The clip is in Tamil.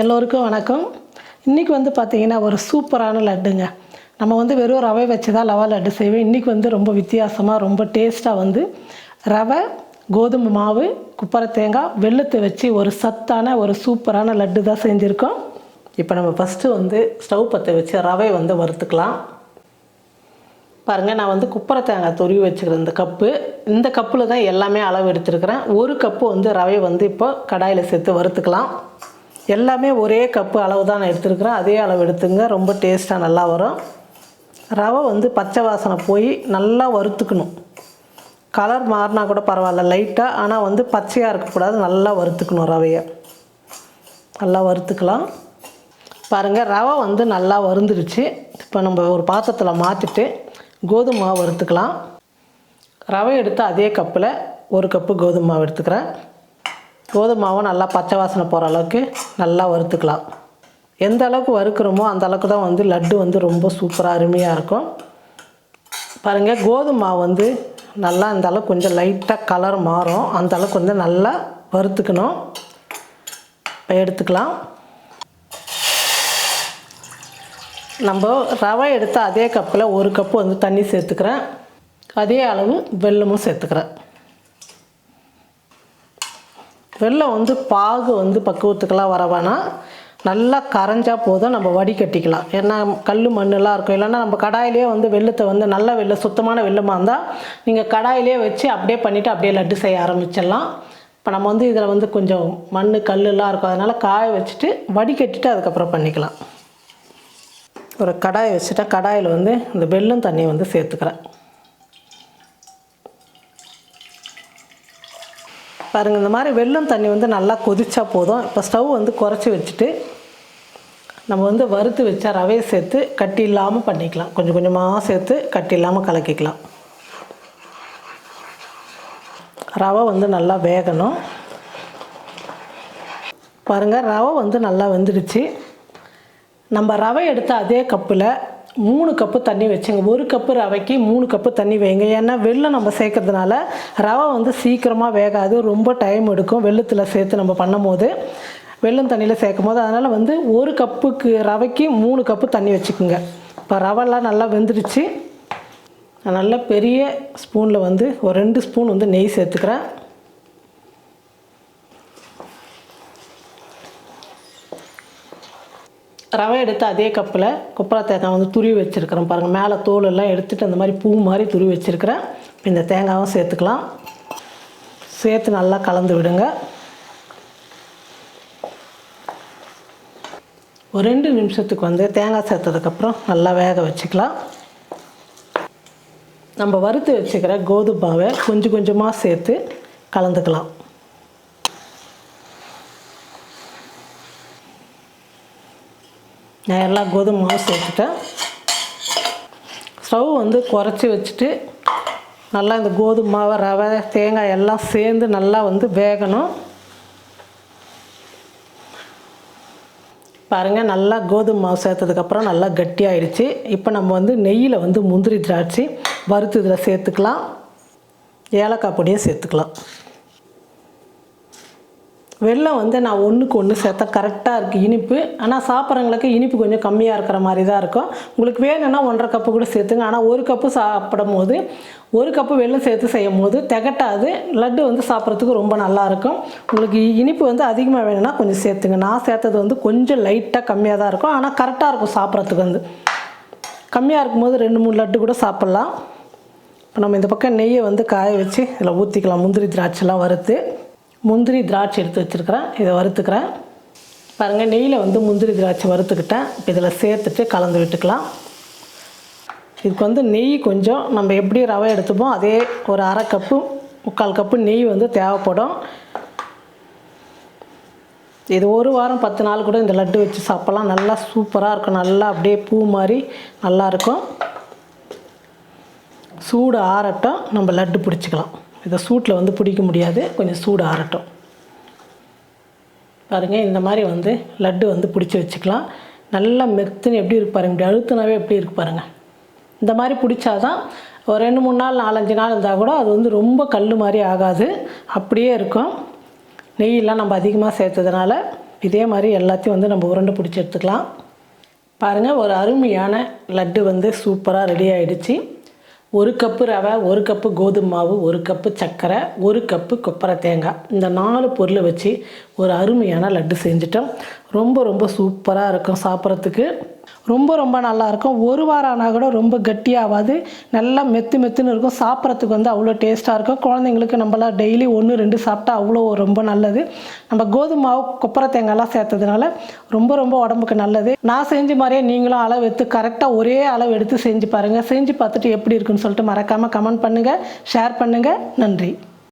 எல்லோருக்கும் வணக்கம். இன்றைக்கி வந்து பார்த்திங்கன்னா ஒரு சூப்பரான லட்டுங்க. நம்ம வந்து வெறும் ரவை வச்சு தான் லவா லட்டு செய்வேன் இன்றைக்கி வந்து ரொம்ப வித்தியாசமாக ரொம்ப டேஸ்ட்டாக வந்து ரவை கோதுமை மாவு குப்பரை தேங்காய் வெள்ளத்தை வச்சு ஒரு சத்தான ஒரு சூப்பரான லட்டு தான் செஞ்சுருக்கோம். இப்போ நம்ம ஃபஸ்ட்டு வந்து ஸ்டவ் பற்ற வச்சு ரவை வந்து வறுத்துக்கலாம். பாருங்கள் நான் வந்து குப்பரை தேங்காய் துருவி வச்சுக்கிறேன் இந்த கப்பு இந்த கப்பில் தான் எல்லாமே அளவு எடுத்துருக்கிறேன். ஒரு கப்பு வந்து ரவை வந்து இப்போ கடாயில் சேர்த்து வறுத்துக்கலாம். எல்லாமே ஒரே கப்பு அளவு தான் நான் எடுத்துருக்குறேன். அதே அளவு எடுத்துங்க. ரொம்ப டேஸ்ட்டாக நல்லா வரும். ரவை வந்து பச்சை வாசனை போய் நல்லா வறுத்துக்கணும். கலர் மாறினா கூட பரவாயில்ல லைட்டாக ஆனால் வந்து பச்சையாக இருக்கக்கூடாது. நல்லா வறுத்துக்கணும் ரவையை. நல்லா வறுத்துக்கலாம். பாருங்கள் ரவை வந்து நல்லா வறுந்துருச்சு. இப்போ நம்ம ஒரு பாத்திரத்தில் மாற்றிட்டு கோதுமை மாவு வறுத்துக்கலாம். ரவை எடுத்து அதே கப்பில் ஒரு கப்பு கோதுமை மாவு எடுத்துக்கிறேன். கோதுமை நல்லா பச்சை வாசனை போகிற அளவுக்கு நல்லா வறுத்துக்கலாம். எந்த அளவுக்கு வறுக்கிறோமோ அந்த அளவுக்கு தான் வந்து லட்டு வந்து ரொம்ப சூப்பராக அருமையாக இருக்கும். பாருங்கள் கோதுமை மாவு வந்து நல்லா இந்த அளவுக்கு கொஞ்சம் லைட்டாக கலர் மாறும். அந்த அளவுக்கு வந்து நல்லா வறுத்துக்கணும். இப்போ எடுத்துக்கலாம். நம்ம ரவை எடுத்த அதே கப்பில் ஒரு கப்பு வந்து தண்ணி சேர்த்துக்கிறேன். அதே அளவு வெல்லமும் சேர்த்துக்கிறேன். வெள்ளம் வந்து பாகு வந்து பக்குவத்துக்கெல்லாம் வர வேணாம். நல்லா கரைஞ்சா போதும் நம்ம வடிகட்டிக்கலாம் ஏன்னா கல் மண்ணெல்லாம் இருக்கும். இல்லைன்னா நம்ம கடாயிலே வந்து வெள்ளத்தை வந்து நல்ல வெள்ளம் சுத்தமான வெள்ளமாக இருந்தால் நீங்கள் கடாயிலே வச்சு அப்படியே பண்ணிவிட்டு அப்படியே லட்டு செய்ய ஆரம்பிச்சிடலாம். இப்போ நம்ம வந்து இதில் வந்து கொஞ்சம் மண் கல்லுலாம் இருக்கும். அதனால் காய வச்சுட்டு வடிகட்டிட்டு அதுக்கப்புறம் பண்ணிக்கலாம். ஒரு கடாயை வச்சுட்டா கடாயில் வந்து இந்த வெள்ளம் தண்ணியை வந்து சேர்த்துக்கிறேன். பாருங்கள் இந்த மாதிரி வெள்ளம் தண்ணி வந்து நல்லா கொதிச்சா போதும். இப்போ ஸ்டவ் வந்து குறைச்சி வச்சுட்டு நம்ம வந்து வறுத்து வச்சா ரவையை சேர்த்து கட்டி இல்லாமல் பண்ணிக்கலாம். கொஞ்சம் கொஞ்சமாக சேர்த்து கட்டி இல்லாமல் கலக்கிக்கலாம். ரவை வந்து நல்லா வேகணும். பாருங்கள் ரவை வந்து நல்லா வெந்துடுச்சு. நம்ம ரவை எடுத்த அதே கப்பில் மூணு கப்பு தண்ணி வச்சுங்க. ஒரு கப்பு ரவைக்கு மூணு கப்பு தண்ணி வைங்க. ஏன்னா வெள்ளம் நம்ம சேர்க்கறதுனால ரவை வந்து சீக்கிரமாக வேகாது. ரொம்ப டைம் எடுக்கும். வெள்ளத்தில் சேர்த்து நம்ம பண்ணும்போது வெள்ளம் தண்ணியில் சேர்க்கும் போது அதனால் வந்து ஒரு கப்புக்கு ரவைக்கு மூணு கப்பு தண்ணி வச்சுக்கோங்க. இப்போ ரவைலாம் நல்லா வெந்துடுச்சு நான் நல்ல பெரிய ஸ்பூனில் வந்து ஒரு ரெண்டு ஸ்பூன் வந்து நெய் சேர்த்துக்கிறேன். ரவை எடுத்து அதே கப்பில் கொப்பரை தேங்காய் வந்து துருவி வச்சுருக்கிறேன் பாருங்கள் மேலே தோல் எல்லாம் எடுத்துகிட்டு அந்த மாதிரி பூ மாதிரி துருவி வச்சுருக்கிறேன். இந்த தேங்காயும் சேர்த்துக்கலாம். சேர்த்து நல்லா கலந்து விடுங்க. ஒரு ரெண்டு நிமிஷத்துக்கு வந்து தேங்காய் சேர்த்ததுக்கப்புறம் நல்லா வேக வச்சுக்கலாம். நம்ம வறுத்து வச்சுக்கிற கோதுமாவை கொஞ்சம் கொஞ்சமாக சேர்த்து கலந்துக்கலாம். நான் எல்லா கோதுமை மாவு சேர்த்துட்டேன். ஸ்டவ் வந்து குறைச்சி வச்சுட்டு நல்லா இந்த கோதுமை மாவு ரவை தேங்காய் எல்லாம் சேர்ந்து நல்லா வந்து வேகணும். பாருங்கள் நல்லா கோதுமை மாவு சேர்த்ததுக்கப்புறம் நல்லா கட்டியாயிடுச்சு. இப்போ நம்ம வந்து நெய்யில் வந்து முந்திரி திராட்சை வறுத்து இதில் சேர்த்துக்கலாம். ஏலக்காய் பொடியும் சேர்த்துக்கலாம். வெள்ளம் வந்து நான் ஒன்றுக்கு ஒன்று சேர்த்தா கரெக்டாக இருக்குது இனிப்பு. ஆனால் சாப்பிட்றவங்களுக்கு இனிப்பு கொஞ்சம் கம்மியாக இருக்கிற மாதிரி தான் இருக்கும். உங்களுக்கு வேணும்னா ஒன்றரை கப்பு கூட சேர்த்துங்க. ஆனால் ஒரு கப்பு சாப்பிடும் போது ஒரு கப்பு வெள்ளம் சேர்த்து செய்யும் போது திகட்டாது. லட்டு வந்து சாப்பிட்றதுக்கு ரொம்ப நல்லாயிருக்கும் உங்களுக்கு இனிப்பு வந்து அதிகமாக வேணும்னா கொஞ்சம் சேர்த்துங்க. நான் சேர்த்தது வந்து கொஞ்சம் லைட்டாக கம்மியாக தான் இருக்கும். ஆனால் கரெக்டாக இருக்கும் சாப்பிட்றதுக்கு வந்து. கம்மியாக இருக்கும்போது ரெண்டு மூணு லட்டு கூட சாப்பிட்லாம். இப்போ நம்ம இந்த பக்கம் நெய்யை வந்து காய வச்சு இதில் ஊற்றிக்கலாம் முந்திரி திராட்சைலாம் வறுத்து. முந்திரி திராட்சை எடுத்து வச்சுருக்கிறேன். இதை வறுத்துக்கிறேன். பாருங்கள் நெய்யில் வந்து முந்திரி திராட்சை வறுத்துக்கிட்டேன். இப்போ இதில் சேர்த்துட்டு கலந்து விட்டுக்கலாம். இதுக்கு வந்து நெய் கொஞ்சம் நம்ம எப்படி ரவை எடுத்துப்போம் அதே ஒரு அரை கப்பு முக்கால் கப்பு நெய் வந்து தேவைப்படும். இது ஒரு வாரம் பத்து நாள் கூட இந்த லட்டு வச்சு சாப்பிட்லாம். நல்லா சூப்பராக இருக்கும். நல்லா அப்படியே பூ மாதிரி நல்லாயிருக்கும் சூடு ஆறட்டும் நம்ம லட்டு பிடிச்சிக்கலாம். இதை சூட்டில் வந்து பிடிக்க முடியாது கொஞ்சம் சூடு ஆறட்டும். பாருங்கள் இந்த மாதிரி வந்து லட்டு வந்து பிடிச்சி வச்சுக்கலாம். நல்லா மெத்துன்னு எப்படி இருக்கு பாருங்க இப்படி அழுத்தினாவே எப்படி இருக்கு பாருங்கள் இந்த மாதிரி பிடிச்சாதான் ஒரு ரெண்டு மூணு நாள் நாலஞ்சு நாள் இருந்தால் கூட அது வந்து ரொம்ப கல் மாதிரி ஆகாது. அப்படியே இருக்கும். நெய்யெல்லாம் நம்ம அதிகமாக சேர்த்ததுனால இதே மாதிரி எல்லாத்தையும் வந்து நம்ம உருண்டை பிடிச்சி எடுத்துக்கலாம். பாருங்கள் ஒரு அருமையான லட்டு வந்து சூப்பராக ரெடி ஆகிடுச்சு ஒரு கப்பு ரவை ஒரு கப்பு கோதுமை மாவு ஒரு கப்பு சர்க்கரை ஒரு கப்பு கொப்பரை தேங்காய். இந்த நாலு பொருளை வச்சு ஒரு அருமையான லட்டு செஞ்சிட்டோம். ரொம்ப ரொம்ப சூப்பராக இருக்கும் சாப்பிட்றதுக்கு. ரொம்ப ரொம்ப நல்லாயிருக்கும் ஒரு வாரம் ஆனால் கூட ரொம்ப கட்டியாகாது. நல்லா மெத்து மெத்துன்னு இருக்கும். சாப்பிட்றதுக்கு வந்து அவ்வளோ டேஸ்ட்டாக இருக்கும். குழந்தைங்களுக்கு நம்மளாம் டெய்லி ஒன்று ரெண்டு சாப்பிட்டா அவ்வளோ ரொம்ப நல்லது. நம்ம கோதுமை மாவு கொப்பரை தேங்காய்லாம் சேர்த்ததுனால ரொம்ப ரொம்ப உடம்புக்கு நல்லது. நான் செஞ்ச மாதிரியே நீங்களும் அளவு எடுத்து கரெக்டாக ஒரே அளவு எடுத்து செஞ்சு பாருங்கள் செஞ்சு பார்த்துட்டு எப்படி இருக்குன்னு சொல்லிட்டு மறக்காமல் கமெண்ட் பண்ணுங்கள் ஷேர் பண்ணுங்கள் நன்றி.